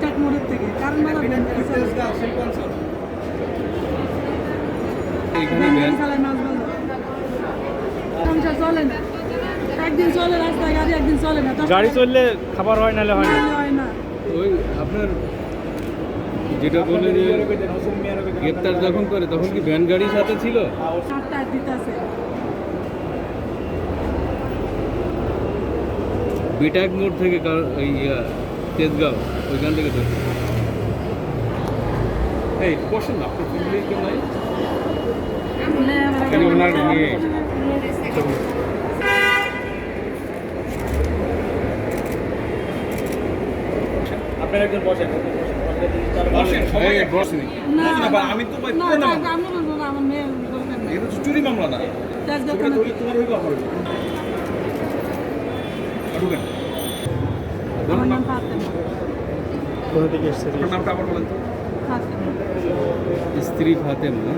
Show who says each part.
Speaker 1: না বিটাক মোড়ের থেকে। কারণ সংসার চলে না। একদিন চলে রাস্তায় গাড়ি একদিন চলে না।
Speaker 2: গাড়ি চললে খাবার হয় নাহলে হয় না।
Speaker 1: হয় না।
Speaker 3: ওই আপনার যেটা বলে যে গ্রেপ্তার যখন করে তখন কি ভ্যান গাড়ির সাথে ছিল?
Speaker 1: সাতটা দিতে আছে।
Speaker 3: বিটাক মোড় থেকে কার- এই ইয়া, তেজগাঁও ওইখান থেকে ধরে এই বসেন না আপনার ফ্যামিলি কেউ নাই? ওনার
Speaker 2: আপনার একজন বসেন
Speaker 4: আমি তো চুরি মামলা না। তোমার হইব আমার ঢুকেন।
Speaker 2: কোথা থেকে এসছে?
Speaker 4: আপনার নামটা আবার বলেন তো।
Speaker 3: স্ত্রী ফাতেমা।